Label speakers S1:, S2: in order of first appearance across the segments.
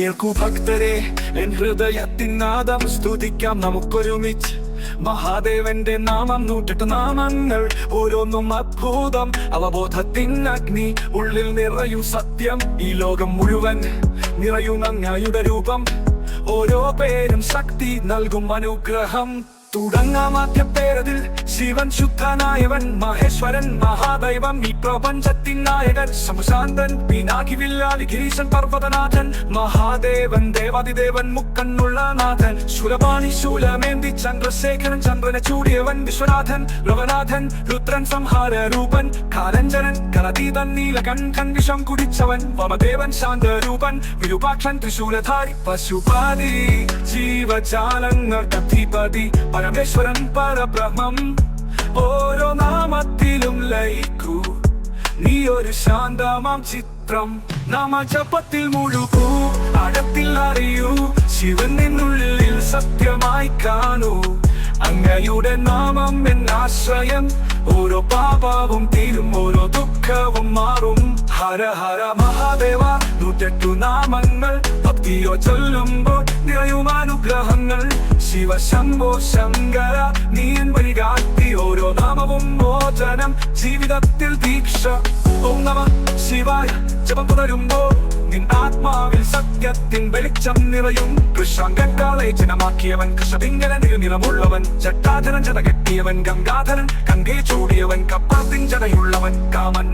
S1: കേൾക്കൂ ഭക്തരെ എൻ ഹൃദയത്തിൻ നാദം സ്തുതിക്കാം നമുക്കൊരുമിച്ച്. മഹാദേവന്റെ നാമം നൂറ്റെട്ട് നാമങ്ങൾ ഓരോന്നും അത്ഭുതം. അവബോധത്തിൻ അഗ്നി ഉള്ളിൽ നിറയൂ സത്യം. ഈ ലോകം മുഴുവൻ നിറയൂ അങ്ങയുടെ രൂപം. ഓരോ പേരും ശക്തി നൽകും അനുഗ്രഹം. തുടങ്ങാമാദ്യ പേരതിൽ. ശിവൻ ശുദ്ധനായവൻ മഹേശ്വരൻ മഹാദൈവം. ഈ പ്രപഞ്ചത്തിൻ നായകൻ ശമശാന്തൻ പിനാകി വില്ലാളി ഗിരീശൻ പർവതനാഥൻ മഹാദേവൻ ദേവാതിദേവൻ മുക്കണ്ണുള്ള നാഥൻ. ശൂലപാണി ശൂലമേന്തി ചന്ദ്രശേഖരൻ ചന്ദ്രനെ ചൂടിയവൻ വിശ്വനാഥൻ രവനാഥൻ രുദ്രൻ സംഹാര രൂപൻ കാലഞ്ചനൻ കലതീതൻ നീലകണ്ഠൻ വിഷം കുടിച്ചവൻ വമദേവൻ ശാന്തരൂപൻ വിരൂപാക്ഷൻ തൃശൂലധാരി പശുപാതി ജീവജാലങ്ങൾക്ക് അധിപതി പരമേശ്വരൻ പരബ്രഹ്മം. ഓരോ നാമത്തിലും ലയിക്കൂ. നീ ഒരു ശാന്തമാം ചിത്രം നാമ ചപ്പത്തിൽ മുഴുകൂ. അടത്തിൽ അറിയൂ ശിവൻ നിന്നുള്ളിൽ സത്യമായി കാണൂ. അങ്ങയുടെ നാമം എന്നാശ്രയം ഓരോ പാപവും തീരും ഓരോ ദുഃഖവും മാറും. ഹര ഹര മഹാദേവ നൂറ്റെട്ടു നാമങ്ങൾ ഭക്തിയോ ചൊല്ലുമ്പോൾ നിറയുമാനുഗ്രഹങ്ങൾ ശിവശംഭോ ശിവ ശംഭോ ശങ്കര നാമവും മോചനം ജീവിതത്തിൽ ദീക്ഷ. ഓം നമ ശിവായ ജപം തുടരുമ്പോൾ നിൻ ആത്മാവിൽ സത്യത്തിൻ വെളിച്ചം നിറയും. കൃഷ്ണങ്കാളെ ജനമാക്കിയവൻ കൃഷ്ണതിങ്കര നിറമുള്ളവൻ ചട്ടാധരൻ ജത കെട്ടിയവൻ ഗംഗാധരൻ കങ്കേ ചൂടിയവൻ കപ്പാത്തിൻ ജടയുള്ളവൻ കാമൻ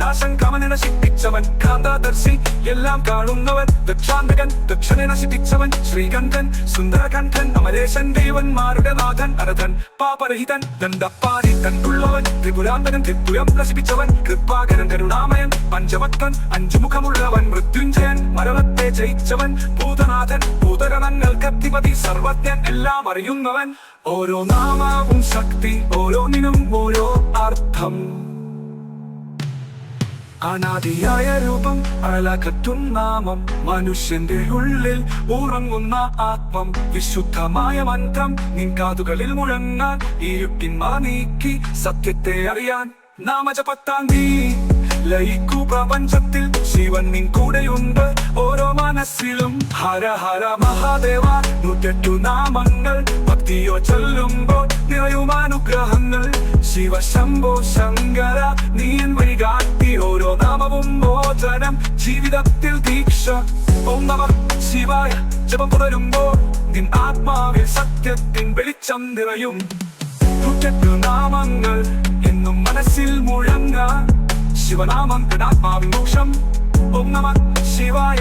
S1: കമനെ നശിപ്പിച്ചവൻ കാന്താദർശി എല്ലാം കാണുന്നവൻ ദക്ഷാന്തകൻ ദക്ഷനെ നശിപ്പിച്ചവൻ ശ്രീകണ്ഠൻ സുന്ദരകണ്ഠൻ അമരേശൻ ദേവന്മാരുടെ നാഥൻ അരഥൻ പാപരഹിതൻ ദണ്ഡപ്പാരി തണ്ടുള്ളവൻ ത്രിപുരാന്തകൻ ത്രിപുരം നശിപ്പിച്ചവൻ കൃപാകരൻ കരുണാമയൻ പഞ്ചവക്തൻ അഞ്ചുമുഖമുള്ളവൻ മരണത്തെ ജയിച്ചവൻ ഭൂതനാഥൻ ഭൂതഗണങ്ങൾക്ക് അധിപതി സർവജ്ഞൻ എല്ലാം അറിയുന്നവൻ. ഓരോ നാമാവും ശക്തി ഓരോന്നിനും ഓരോ അർത്ഥം. അനാദിയായ രൂപം അളകറ്റും നാമം. മനുഷ്യന്റെ ഉള്ളിൽ ഉറങ്ങുന്ന ആത്മം. വിശുദ്ധമായ മന്ത്രം നിൻകാതുകളിൽ മുഴങ്ങാൻ ഇരുട്ടിന്മാ നീക്കി സത്യത്തെ അറിയാൻ നാമജപത്താൻ നീ ലയിക്കൂ പ്രപഞ്ചത്തിൽ ശിവൻ നിൻ കൂടെയുണ്ട്. ഓരോ മനസ്സിലും ഹര ഹര മഹാദേവ നൂറ്റെട്ടു നാമങ്ങൾ. ഭക്തിയോ ചൊല്ലുമ്പോൾ നിറയും അനുഗ്രഹങ്ങൾ. ശിവ ശംഭോ ശങ്കര നീയൻ വഴികാട്ടി ഓരോ നാമവും മോചനം ജീവിതത്തിൽ ദീക്ഷ. ഓം ശിവായ ജപം തുടരുമ്പോൾ നിൻ ആത്മാവിൽ സത്യത്തിൻ വെളിച്ചം നിറയും. നൂറ്റെട്ടു നാമങ്ങൾ ശിവനാമം ആത്മാവിൻ മോക്ഷം ഓം നമ ശിവായ